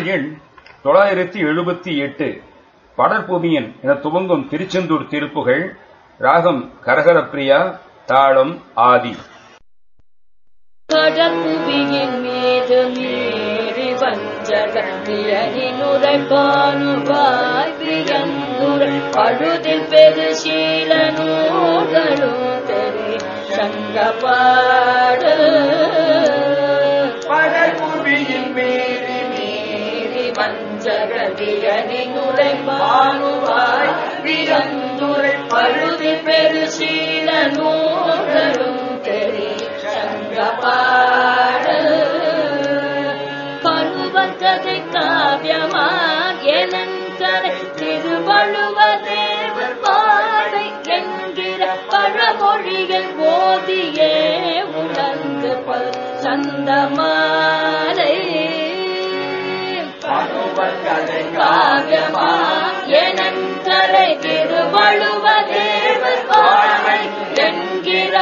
பாடல் எண் தொள்ளாயிரத்தி எழுபத்தி எட்டு. படற்பூமியன் என துவங்கும் திருச்செந்தூர் திருப்புகள் ராகம் கரகரப்பிரியா தாளம் ஆதி. கடற்புவியின் மீது மீறி பெரு சீல தெரி சங்கப்பாடு காவியமான் எனங்கரை திருவள்ளுவ தேவர் பாடை என்கிற பழமொழிகள் போதியே உணர்ந்து பல் சந்தமாலை. திருவள்ளுவ தேவர் என்கிற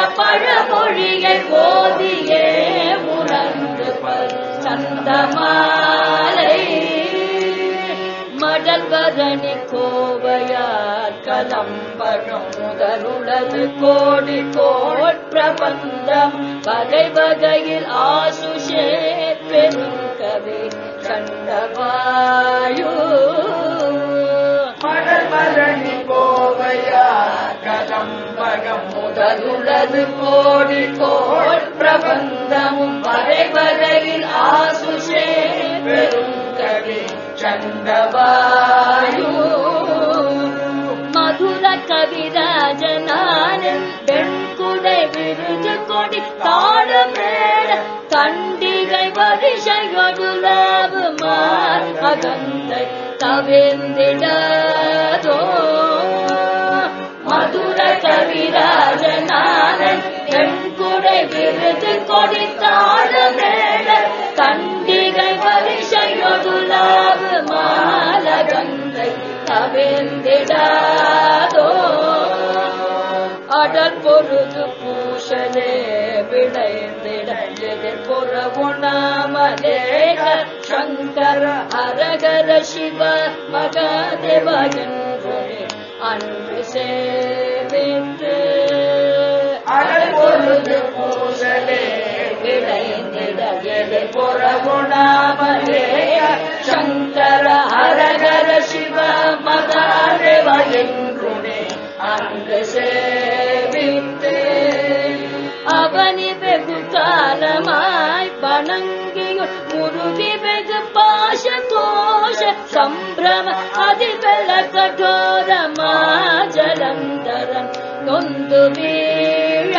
மடல்வதனி கோவையார் கலம்பகம் முதலுளது கோடி கோட் பிரபந்தம் வகை வகையில் ஆசுஷே பெரும் கவி கண்டவாயு. மடல்மரணி கோவையார் கதம்பகம் முதலுள்ளது கோடி கோட் பிரபந்தமும் வரை வரையில் ஆசுஷே பெருங்கவி சண்டவாயு கவிராஜனானன் வெண்குடை விருது கொடி தாளமேட கண்டிகை வரிசையொடுலாவு மார் அகந்தை தவிர்ந்திடதோ. மதுர கவிராஜனானன் வெண்குடை விருது கொடித்தான் பொருது பூஷலே விளைந்திட எதிர் புறவுணாமலே சங்கர அரகர சிவ மகாதேவ என்று அன்பு சேவித்து அழகொழுது பொழுது பூசலே விளைந்திட எதிர் புறவுணாமலே சங்கர அரகர சிவ மகாதேவ என்றுனே சே சம்பிரம அதிபல கடோரமா ஜலந்தரன் நொந்து வீழ.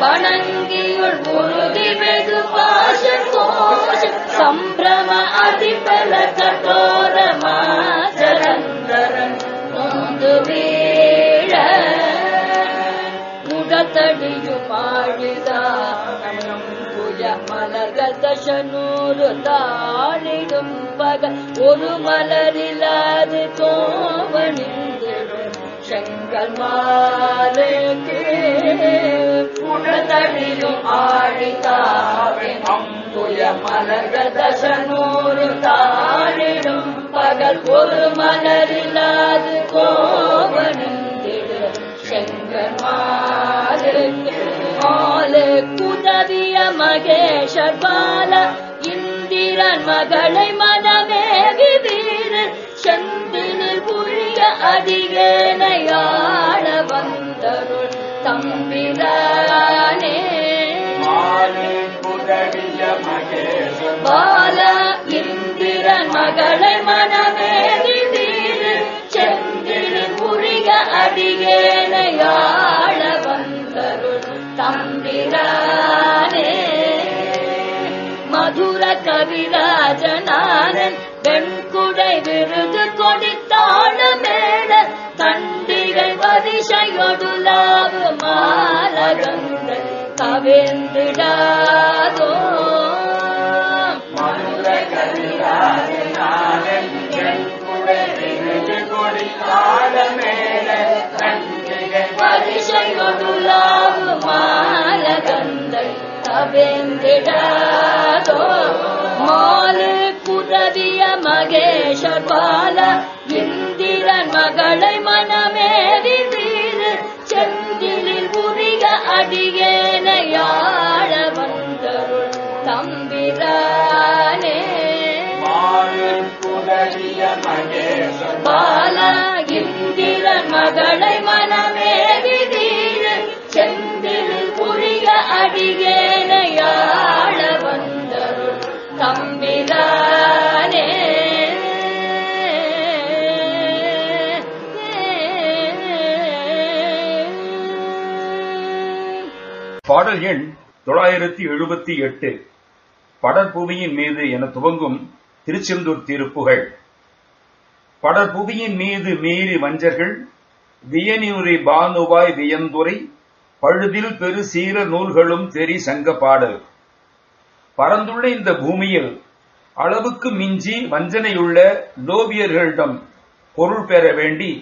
வணங்கியுள் குருதி வெகு பாஷ கோஷ சம்பிரம அதிபல கடோரமா ஜலந்தரன் நொந்து வீழ. உடத்தடியும் பாழுதா மலர்கள் தசனூறு தாளிடும் பகல். ஒரு மலரிலாது கோவணிந்திடும் செங்கல் மாலைக்கு புனதழியும் ஆழிதாவின் அம்புய மலர்கள் தசனூறு தாளிடும் பகல். ஒரு மலரிலாது கோவணிந்திடும் குதவிய மகேஷர் பால இந்திரன் மகளை மனமேவி வீரன் செந்தினில் புழிய அதிகேனையாள வந்தருள் தம்பிரானே. பால இந்திரன் மகளை கவிராஜனாரன் வெண்குடை விருது கொடித்தாள மேல தண்டிகை வரிசையொடுலாவு மாலகங்கள் கவிழ்ந்திடாதோ மதுர கவிராஜனானன் வெண்குடை விருது கொடி தாளமேல தண்டிகை வரிசையொடுலாவு மாலகங்கள் மாலு குரவிய மகேஷர் பால இந்திரன் மகளை மனமேவி வீறு செந்திலில் உரிய அடியேனையாழ வந்தருள் தம்பிரானே. மகேசன் பால இந்திரன் மகளை மனமேவி பாடல் எண் தொள்ளாயிரத்தி எழுபத்தி எட்டு. படற்புவியின் மீது என துவங்கும் திருச்செந்தூர் திருப்புகள். படற்புவியின் மீது மீறி வஞ்சர்கள் வியனியுரி பானுவாய் வியந்துரை பழுதில் பெரு சீர நூல்களும் தெரி சங்க பாடல் பறந்துள்ள இந்த பூமியில் அளவுக்கு மிஞ்சி வஞ்சனையுள்ள லோபியர்களிடம் பொருள் பெற வேண்டி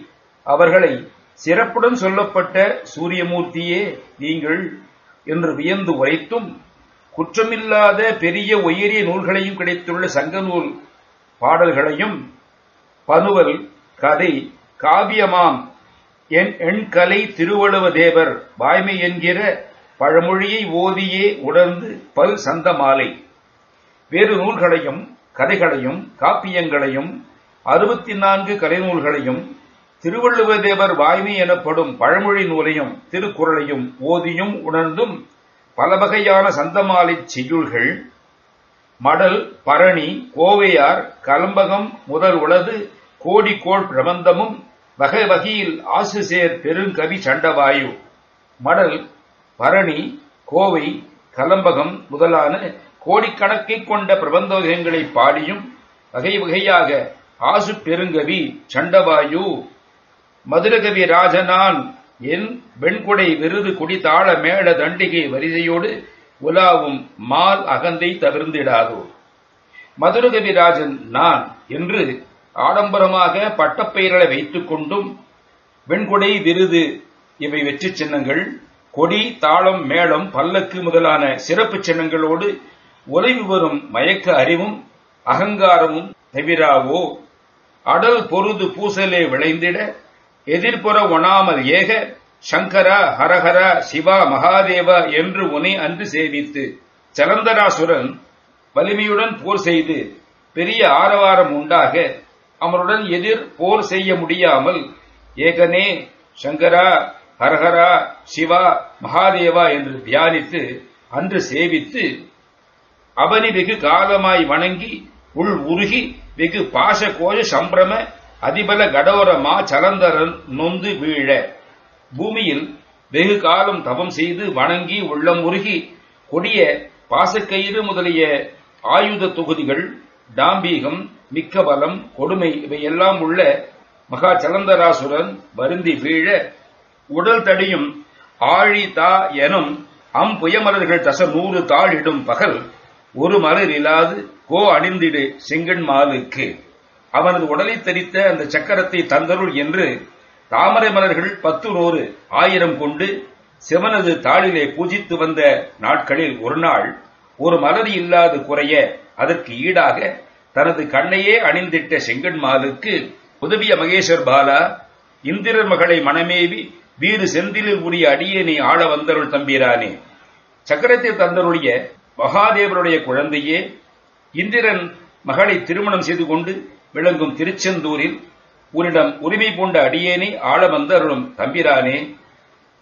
அவர்களை சிறப்புடன் சொல்லப்பட்ட சூரியமூர்த்தியே நீங்கள் என்று வியந்து உரைத்தும் குற்றமில்லாத பெரிய உயரிய நூல்களையும் கிடைத்துள்ள சங்க நூல் பாடல்களையும் பனுவல் கதை காவியமாம் என் எண்கலை திருவள்ளுவ தேவர் வாய்மை என்கிற பழமொழியை ஓதியே உணர்ந்து பல் சந்த மாலை. வேறு நூல்களையும் கதைகளையும் காப்பியங்களையும் அறுபத்தி நான்கு கலைநூல்களையும் திருவள்ளுவர் தேவர் வாய்மை எனப்படும் பழமொழி நூலையும் திருக்குறளையும் ஓதியும் உணர்ந்தும் பல வகையான சந்தமாலை செய்யுள்கள். மடல் பரணி கோவையார் கலம்பகம் முதல் உளது கோடிக்கோள் பிரபந்தமும் வகை வகையில் ஆசுசேர் பெருங்கவி சண்டவாயு. மடல் பரணி கோவை கலம்பகம் முதலான கோடிக்கணக்கை கொண்ட பிரபந்த பாடியும் வகை வகையாக ஆசு பெருங்கவி சண்டவாயு மதுரகவி ராஜனான் என் வெண்குடை விருது குடித்தாழ மேள தண்டிகை வரிசையோடு உலாவும் மால் அகந்தை தவிர்ந்திடாதோ. மதுரகவி ராஜன் நான் என்று ஆடம்பரமாக பட்டப்பெயர்களை வைத்துக் கொண்டும் வெண்குடை விருது இவை வெற்றி சின்னங்கள் கொடி தாளம் மேளம் பல்லக்கு முதலான சிறப்பு சின்னங்களோடு உறைவு வரும் மயக்க அறிவும் அகங்காரமும் தவிராவோ. அடல் பொருது பூசலே விளைந்திட எதிர்ப்புற ஒணாமல் ஏக சங்கரா ஹரஹரா சிவா மகாதேவா என்று உனை அன்று சேவித்து சலந்தராசுரன் வலிமையுடன் போர் செய்து பெரிய ஆரவாரம் உண்டாக அவருடன் எதிர் போர் செய்ய முடியாமல் ஏகனே சங்கரா ஹரஹரா சிவா மகாதேவா என்று தியானித்து அன்று சேவித்து அவனி வெகு காலமாய் வணங்கி உள் உருகி வெகு பாச கோஷ சம்பிரம அதிபல கடோரமா சலந்தரன் நொந்து வீழ. பூமியில் வெகு காலம் தவம் செய்து வணங்கி உள்ளம் உருகி கொடிய பாசக்கயிறு முதலிய ஆயுத தொகுதிகள் டாம்பீகம் மிக்க பலம் கொடுமை இவையெல்லாம் உள்ள மகா சலந்தராசுரன் வருந்தி வீழ. உடல் தடியும் ஆழி தா எனும் அம் புயமலர்கள் தச நூறு தாளிடும் பகல் ஒரு மலர் இல்லாது கோ அணிந்திடு செங்கன்மாலுக்கு அவனது உடலை தெரித்த அந்த சக்கரத்தை தந்தருள் என்று தாமரை மலர்கள் பத்து நூறு ஆயிரம் கொண்டு சிவனது தாளிலே பூஜித்து வந்த நாட்களில் ஒரு நாள் ஒரு மலர் இல்லாது குறைய அதற்கு ஈடாக தனது கண்ணையே அணிந்திட்ட செங்கன்மாலுக்கு உதவிய மகேஸ்வர் பாலா இந்திரர் மகளை மனமேவி வீறு செந்திலில் உரிய அடியேனை ஆள வந்தருள் தம்பீரானே. சக்கரத்தை தந்தருடைய மகாதேவருடைய குழந்தையே இந்திரன் மகளை திருமணம் செய்து கொண்டு விளங்கும் திருச்செந்தூரில் உன்னிடம் உரிமை பூண்ட அடியேனை ஆள வந்தருளும் தம்பிரானே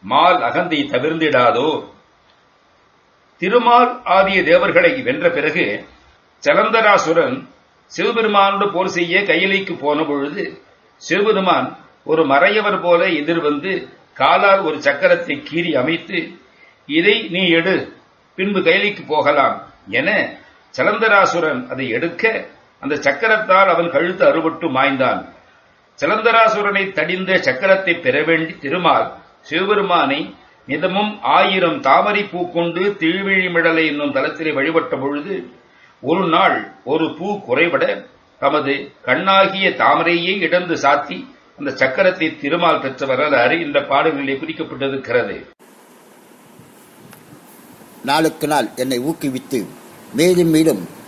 மால் அகந்தை தவிர்ந்திடாதோ? திருமால் ஆகிய தேவர்களை வென்ற பிறகு சலந்தராசுரன் சிவபெருமானோடு போர் செய்ய கையிலைக்கு போன பொழுது சிவபெருமான் ஒரு மறையவர் போல எதிர்வந்து காலால் ஒரு சக்கரத்தை கீறி அமைத்து இதை நீ எடு பின்பு கைலிக்கு போகலாம் என சலந்தராசுரன் அதை எடுக்க அந்த சக்கரத்தால் அவன் கழுத்து அறுபட்டு மாய்ந்தான். சிலந்தராசுரனை தடிந்த சக்கரத்தை பெற வேண்டி திருமால் சிவபெருமானை நிதமும் ஆயிரம் தாமரை பூ கொண்டு திருவிழிமிடலை என்னும் தலத்திலே வழிபட்ட பொழுது ஒரு நாள் ஒரு பூ குறைபட தமது கண்ணாகிய தாமரையை இடந்து சாத்தி அந்த சக்கரத்தை திருமால் பெற்ற வரலாறு இந்த பாடல்களிலே குறிக்கப்பட்டிருக்கிறது. நாளுக்கு நாள் என்னை ஊக்குவித்து மேலும் மேலும்